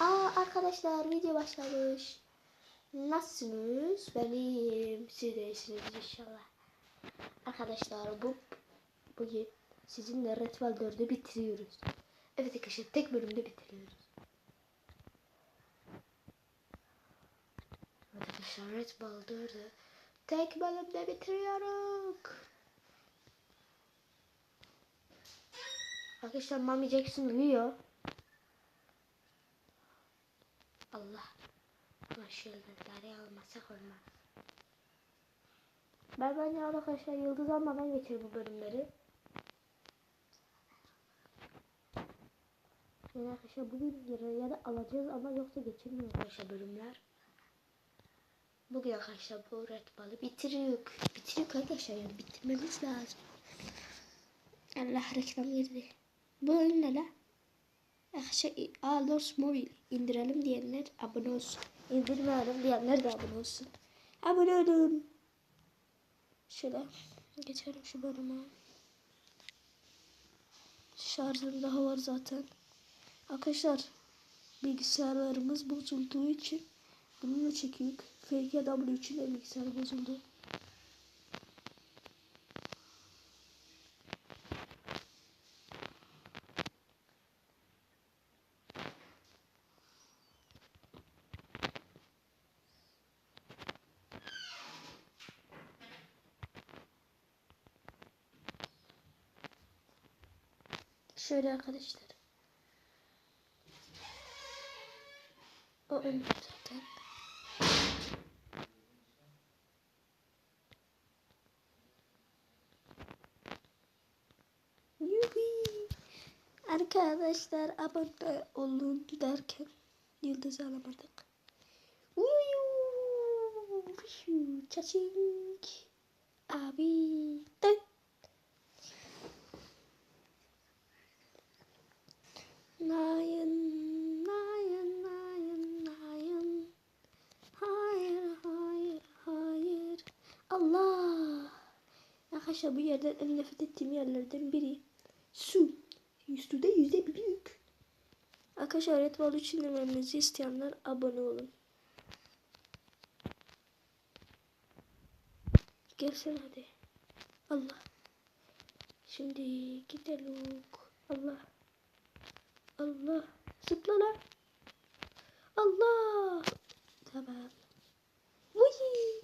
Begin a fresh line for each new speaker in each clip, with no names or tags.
Aa arkadaşlar video başlamış. Nasılsınız? Ben iyiyim. Siz de iyisiniz inşallah. Arkadaşlar bu bugün sizinle Redfall 4'ü bitiriyoruz. Evet arkadaşlar tek bölümde bitiriyoruz. Arkadaşlar Redfall 4'ü tek bölümde bitiriyoruz. Arkadaşlar Mami Jackson uyuyor. Allah. Yıldızları almasak olmaz. Ben bence arkadaşlar yıldız almadan geçir bu bölümleri. Yani arkadaşlar bugün ya da alacağız ama yoksa geçirmiyor arkadaşlar bölümler. Bugün arkadaşlar bu Red Ball'ı bitiriyoruz. Bitiriyoruz arkadaşlar yani bitirmemiz lazım. Allah reklam girdi. Bu oyun ne la? Arkadaşlar Aldos Mobile indirelim diyenler abone olsun. İndirmeyelim diyenler de abone olsun. Abone olun. Şöyle geçelim şu bölüme. Şarjım daha var zaten. Arkadaşlar bilgisayarlarımız bozulduğu için bununla çekiyoruz. FKW için de bilgisayar bozuldu. Şöyle arkadaşlar. O ölmüş zaten. Arkadaşlar abone olun derken yıldız alamadık. Uyu. Çaçing. Abi. Tık. Nayın, nayın, nayın, nayın. Hayır, hayır, hayır. Allah. Arkadaşlar bu yerden en nefret ettiğim yerlerden biri. Su. Suda yüzde büyük. Arkadaşlar Red için dememizi isteyenler abone olun. Gelsene hadi. Allah. Şimdi gidelim. Allah. Allah. Zıpla lan. Allah. Tamam. Uy.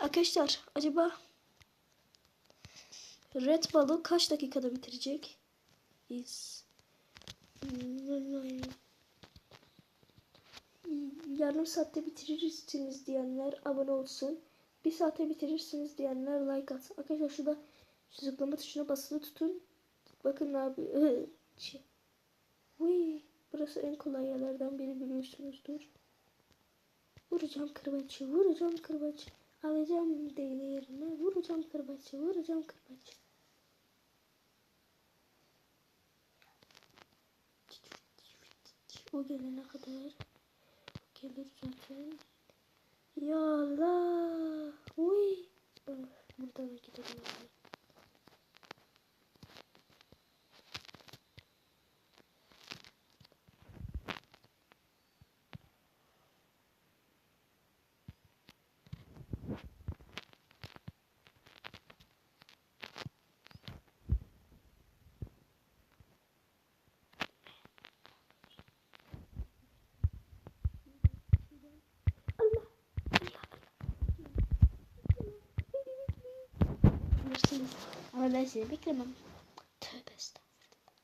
Arkadaşlar acaba Red Bull'u kaç dakikada bitirecek? Biz yarım saatte bitirirsiniz diyenler abone olsun. Bir saate bitirirsiniz diyenler like atsın. Arkadaşlar şurada şu zıplama tuşuna basılı tutun. Bakın abi. Şey. Uy, burası en kolay yerlerden biri biliyorsunuzdur. Vuracağım kırbaçı, vuracağım kırbaçı. Alacağım değne yerine, vuracağım kırbaçı, vuracağım kırbaçı. O gelene kadar gelir zaten. Ya Allah. Uy. Buradan gidelim. Abi. Bilirsiniz. Ama ben sizi beklemem. Tövbe estağfurullah.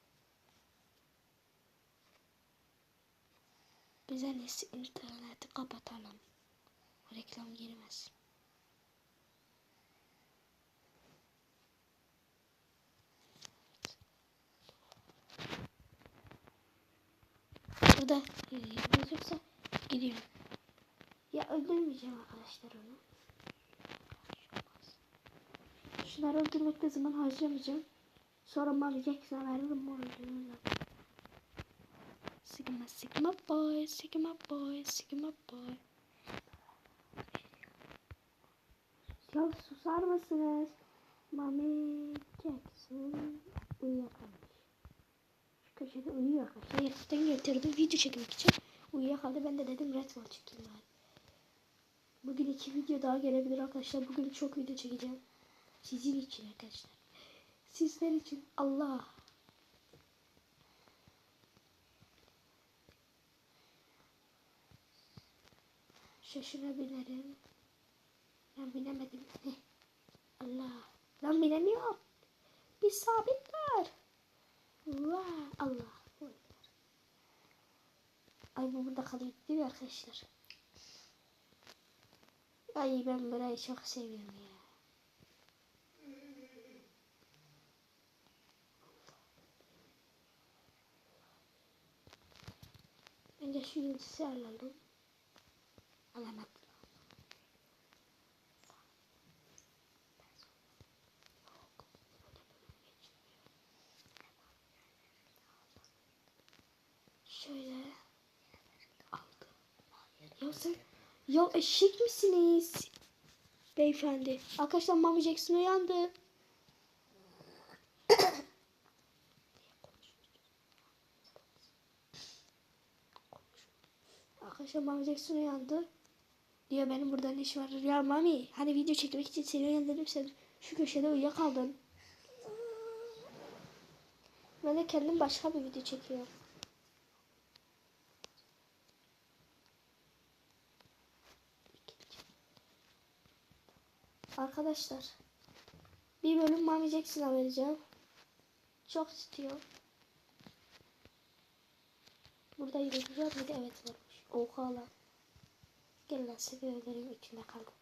Biz en iyisi interneti kapatalım. Reklam girmez. Burada yerimiz yoksa gidiyorum. Ya öldürmeyeceğim arkadaşlar onu. Şunları öldürmekte zaman harcamayacağım. Sonra Mami Jackson'a veririm öldürürler. Sigma Sigma boy, Sigma boy, Sigma boy. Ya susar mısınız? Mami Jackson uyuyakalmış. Şu köşe köşede uyuyor arkadaşlar. Yataktan getirdim video çekmek için. Uyuyakaldı. Ben de dedim red ball çekeyim bari. Bugün iki video daha gelebilir arkadaşlar. Bugün çok video çekeceğim. Sizin için arkadaşlar. Sizler için. Allah. Şaşına binerim. Ben binemedim. Allah. Lan binemiyorum. Bir sabit var. Vay Allah. Ay bu burada kalıyor değil mi arkadaşlar? Ay ben burayı çok seviyorum ya. Önce şu yıldızı alalım. Alamadım. Şöyle aldım. Ya sen ya eşek misiniz? Beyefendi. Arkadaşlar Mami Jackson uyandı. Arkadaşlar Mami Jackson uyandı. Diyor benim burada ne iş var? Ya Mami hani video çekmek için seni uyandırdım sen şu köşede uyuyakaldın. Ben de kendim başka bir video çekiyorum. Arkadaşlar bir bölüm Mami Jackson'a vereceğim. Çok istiyor. Burada var mıydı? Evet varmış. Oha lan. Gel lan seni öldüreyim içinde kaldım.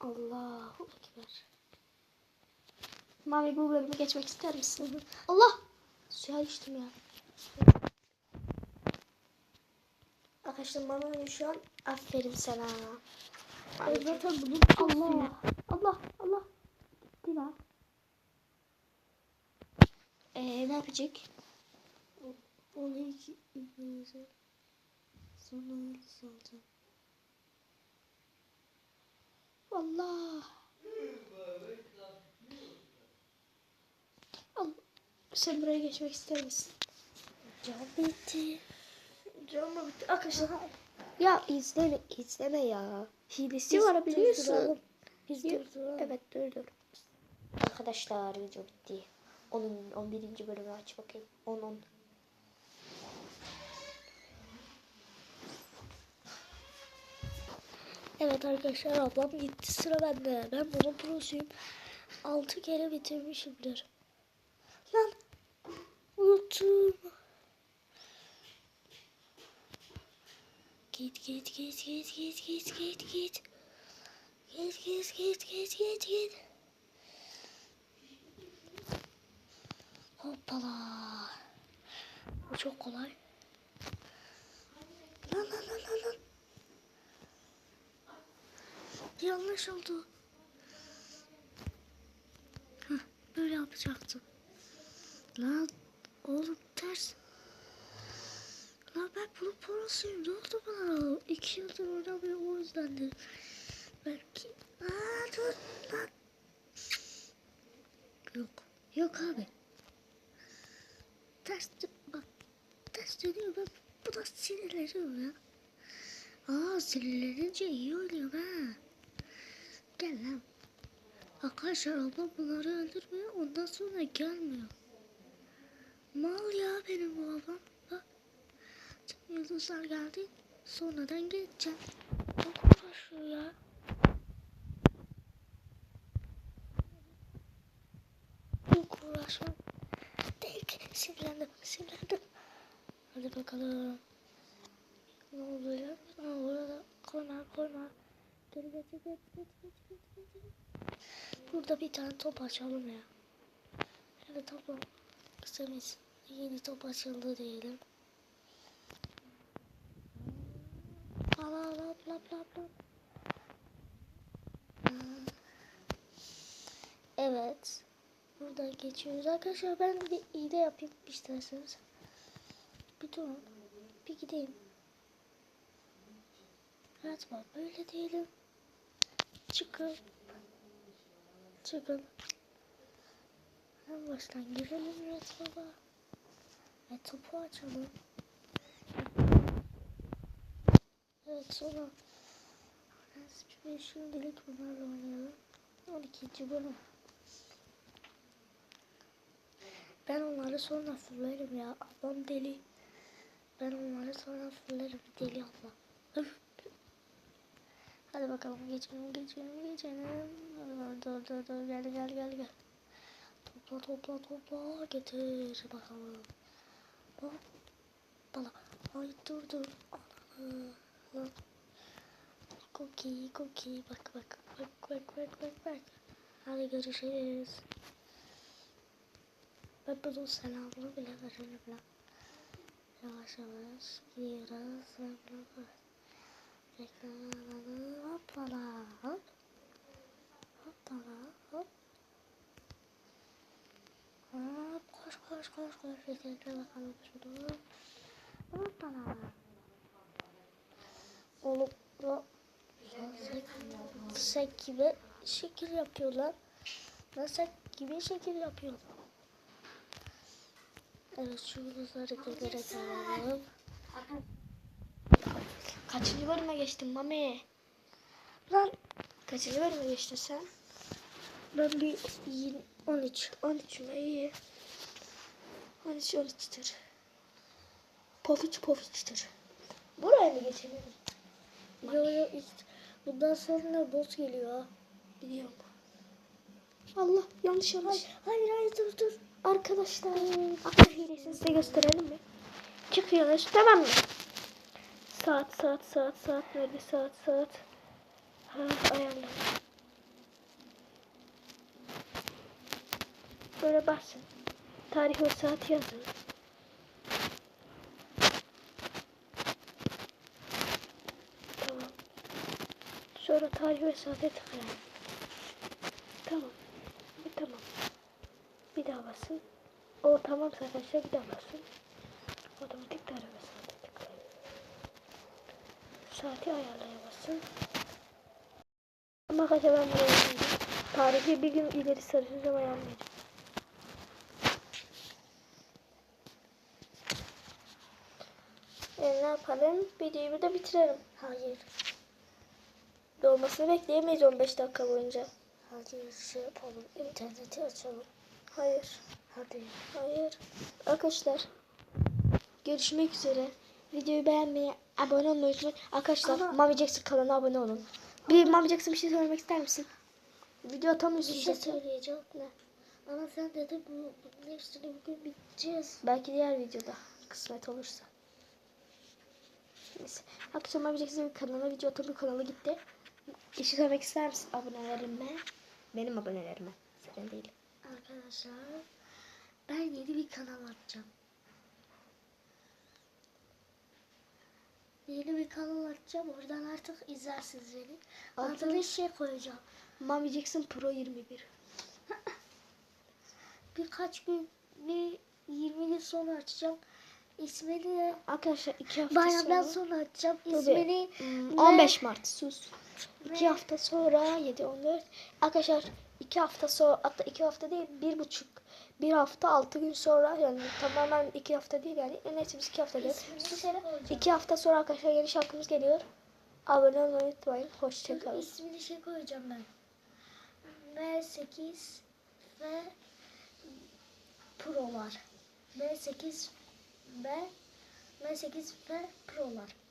Allahu Ekber. Mami bu bölümü geçmek ister misin? Allah! Suya düştüm ya. Arkadaşlar Mami şu an aferin sana. Ay, zaten bunu Allah. Allah Allah. Gitti lan. Ee, ne yapacak? Onu iki izleyecek. Sonra yıldız alacağım. Allah. Al. Sen buraya geçmek ister misin? Can bitti. Can mı bitti? Arkadaşlar. Ya izleme, izleme ya. Hilesi var biliyorsun.
Durduralım.
Evet dur dur. Arkadaşlar video bitti. Onun 11. bölümü aç bakayım. 10 10.
Evet arkadaşlar ablam gitti sıra bende. Ben bunun prosuyum. 6 kere bitirmişimdir. Lan unuttum. Git git git git git git git git. Git git git git git git. Hoppala. Bu çok kolay. Lan lan lan lan lan. Yanlış oldu. Hah, böyle yapacaktım. Lan oğlum ters. Lan ben bunun parasıyım. Ne oldu bana? İki yıldır oynamıyorum o yüzdendir. Belki. Aa dur lan. Yok. Yok abi. Ters bak. Ters dönüyor ben buna sinirleniyorum ya. Aa sinirlenince iyi oynuyor ha. Gel lan. Arkadaşlar ablam bunları öldürmüyor ondan sonra gelmiyor. Mal ya benim bu ablam. Bak. Tüm yıldızlar geldi. Sonradan geçeceğim. Çok uğraşıyor ya. Çok uğraşma. Sinirlendim sinirlendim. Hadi bakalım. Ne oluyor? Ne oluyor? Koyma koyma. Geri getir getir getir getir getir getir. Burada bir tane top açalım ya. Evet toplam. Kısamayız. Yeni top açıldı diyelim. Ala ala la la la. Evet. Buradan geçiyoruz. Arkadaşlar ben bir iğne yapayım isterseniz. Bir durun. Bir gideyim. Evet bak böyle diyelim. çıkıp çıkın. En baştan girelim Red Baba. Ve topu açalım. Evet sonra Şimdi şimdilik bunlarla oynayalım. 12. bölüm. Ben onları sonra fırlarım ya. Ablam deli. Ben onları sonra fırlarım. Deli abla. Hadi bakalım geçelim geçelim geçelim. Dur dur dur gel gel gel gel. Topla topla topla getir bakalım. Hop. Bala. Ay dur dur. Ana. Lan. Cookie cookie bak bak bak bak bak bak bak. Hadi görüşürüz. Ben bunun selamını bile veririm lan. Yavaş yavaş gidiyoruz. Bırak. Reklamını hoppala hop. Hoppala hop. Hop koş koş koş koş. Reklamına bakalım şunu. Hoppala. Oğlum bu sek gibi şekil yapıyorlar. Nasıl gibi şekil yapıyorlar. Evet şu hareketleri alalım.
Kaçıncı bölüme geçtin Mami?
Lan
Kaçıncı bölüme geçtin sen?
ben bir yirmi- 13.
13 mü? İyi. 13 13'tür. Pofiç pofiçtir. Buraya mı geçelim?
Yo yo işte bundan sonra boss geliyor.
Biliyorum. Allah yanlış yanlış.
Hayır hayır dur dur.
Arkadaşlar akıl hilesini size gösterelim mi? Çıkıyoruz tamam mı? Saat saat saat saat nerede saat saat. Ha ayarlayın. Böyle basın. Tarih ve saat yazın. Tamam. Sonra tarih ve saate tıklayın. Tamam. Basın. O tamam arkadaşlar basın. Otomatik tarih ve saate tıklayın. Saati ayarlaya basın. Ama arkadaşlar ben buraya yazmayacağım. Tarihi bir gün ileri saracağız ama yanmayacağım. E, ne yapalım? Videoyu burada bitirelim.
Hayır.
Dolmasını bekleyemeyiz 15 dakika boyunca.
Hadi şey yapalım. İnterneti açalım.
Hayır.
Hadi.
Hayır. Arkadaşlar. Görüşmek üzere. Videoyu beğenmeyi, abone olmayı unutmayın. Arkadaşlar
Ama-
Mami Jackson kanalına abone olun. Bir Mami Jackson bir şey söylemek ister misin? Video
Bir
atamıyorsun
şey
zaten.
söyleyeceğim. Ne? Ama sen dedin bu, bunun hepsini bugün biteceğiz.
Belki diğer videoda kısmet olursa. Neyse. Arkadaşlar Mami Jackson bir kanalına video atan bir kanalı gitti. Bir şey söylemek ister misin abonelerime? Benim abonelerime.
Arkadaşlar ben yeni bir kanal açacağım. Yeni bir kanal açacağım. Oradan artık izlersiniz beni.
Adını-
Adını şey koyacağım.
Mami Jackson Pro 21.
Birkaç gün, bir 20 gün sonra açacağım. İsmini de
Arkadaşlar iki hafta
bayramdan
sonra.
sonra açacağım. İsmini
Hmm,
ve-
15 Mart sus.
ve-
2 hafta sonra 7 14. Arkadaşlar 2 hafta sonra hatta 2 hafta değil bir buçuk bir hafta 6 gün sonra yani tamamen 2 hafta değil yani neyse biz 2 hafta
şey koyacağım.
2 hafta sonra arkadaşlar yeni şarkımız geliyor. Abone olmayı unutmayın. Hoşçakalın.
ismini şey koyacağım ben. M8 ve Pro'lar. M8 ve M8 ve Pro'lar.